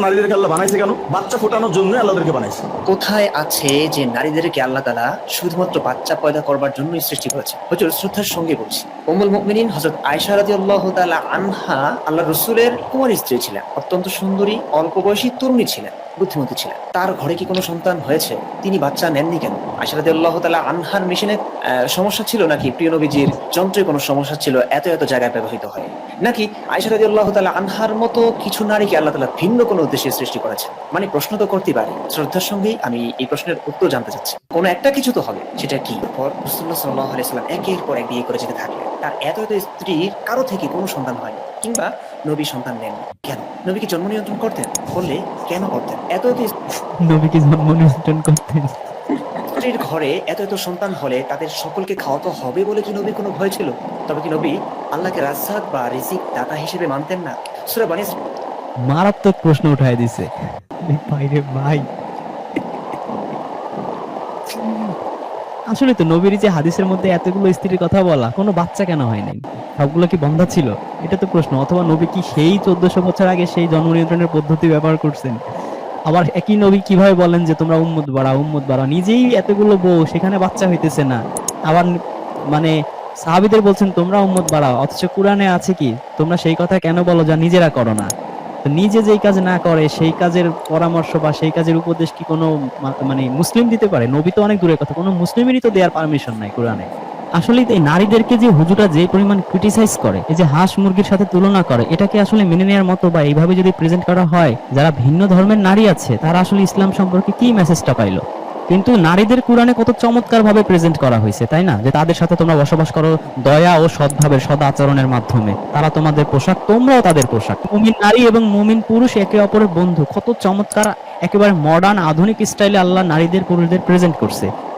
নারীদেরকে আল্লাহ বানাইছে কেন? বাচ্চা বানাইছে। কোথায় আছে যে নারীদেরকে আল্লাহ তালা শুধুমাত্র বাচ্চা পয়দা করবার জন্যই সৃষ্টি করেছে? হজর, শ্রদ্ধার সঙ্গে বলছি। উমুল মুমিনিন হজরত আয়সা রাজি আল্লাহ আনহা আল্লাহ রসুলের কুমারী স্ত্রী ছিলেন। অত্যন্ত সুন্দরী, অল্প বয়সী তরুণী ছিলেন, বুদ্ধিমতী ছিলেন। তার ঘরে কি কোনো সন্তান হয়েছে? তিনি বাচ্চা নেননি কেন? রাজি আল্লাহ তালা আনহার মেশিনে সমস্যা ছিল নাকি? প্রিয় নবীজির যন্ত্রে কোনো সমস্যা ছিল? এত এত জায়গায় ব্যবহৃত হয়। নাকি আয়সা রাজি আল্লাহ তালা আনহার মতো কিছু নারীকে আল্লাহ তালা ভিন্ন কোনো উদ্দেশ্যে সৃষ্টি করেছেন? মানে প্রশ্ন তো করতে পারি। শ্রদ্ধার সঙ্গেই আমি এই প্রশ্নের উত্তর জানতে চাচ্ছি। কোনো একটা কিছু তো হবে। সেটা কি? পর রসুল্লাহ সাল্লাহ আলাইসাল্লাম একের পর এক বিয়ে করে যেতে থাকলেন। তার এত এত স্ত্রীর কারও থেকে কোনো সন্তান হয়নি কিংবা নবী সন্তান নেন কেন? নবী কি জন্ম নিয়ন্ত্রণ করতেন? করলে কেন করতেন? এত এত নবীকে জন্ম নিয়ন্ত্রণ করতেন। স্ত্রীর ঘরে এত এত সন্তান হলে তাদের সকলকে খাওয়াতে হবে বলে কি নবীর কোনো ভয় ছিল? তবে কি নবী আল্লাহকে রাজ্জাক বা রিজিক দাতা হিসেবে মানতেন না? সুরা বানি মারাত্মক প্রশ্ন উঠাই দিছে। ভাইরে ভাই। আসলে তো নবীর যে হাদিসের মধ্যে এতগুলো স্ত্রীর কথা বলা, কোনো বাচ্চা কেন হয় নাই? সবগুলো কি বন্ধা ছিল? এটা তো প্রশ্ন। অথবা নবী কি সেই চোদ্দশো বছর আগে সেই জন্ম নিয়ন্ত্রণের পদ্ধতি ব্যবহার করছেন? আবার একই নবী কীভাবে বলেন যে তোমরা উম্মত বাড়া উম্মত বাড়া? নিজেই এতগুলো বউ, সেখানে বাচ্চা হইতেছে না। আবার মানে সাহাবিদের বলছেন, তোমরা উম্মত বাড়াও অথচ কোরআনে আছে কি, তোমরা সেই কথা কেন বলো যা নিজেরা করো না? নিজে যেই কাজ না করে, সেই কাজের পরামর্শ বা সেই কাজের উপদেশ কি কোনো মানে মুসলিম দিতে পারে? নবী তো অনেক দূরের কথা, কোনো মুসলিমেরই তো দেওয়ার পারমিশন নাই কোরআনে। আসলে এই নারীদেরকে যে হুজুরা যে পরিমাণ ক্রিটিসাইজ করে, এই যে হাঁস মুরগির সাথে তুলনা করে, এটাকে আসলে মেনে নেওয়ার মতো বা এইভাবে যদি প্রেজেন্ট করা হয়, যারা ভিন্ন ধর্মের নারী আছে, তারা আসলে ইসলাম সম্পর্কে কি মেসেজটা পাইলো? কিন্তু নারীদের কোরআনে কত চমৎকার ভাবে প্রেজেন্ট করা হয়েছে, তাই না? যে তাদের সাথে তোমরা বসবাস করো দয়া ও সদ্ভাবের সদ আচরণের মাধ্যমে। তারা তোমাদের পোশাক, তোমরাও তাদের পোশাক। মুমিন নারী এবং মুমিন পুরুষ একে অপরের বন্ধু। কত চমৎকার, একেবারে মডার্ন আধুনিক স্টাইলে আল্লাহ নারীদের, পুরুষদের প্রেজেন্ট করছে।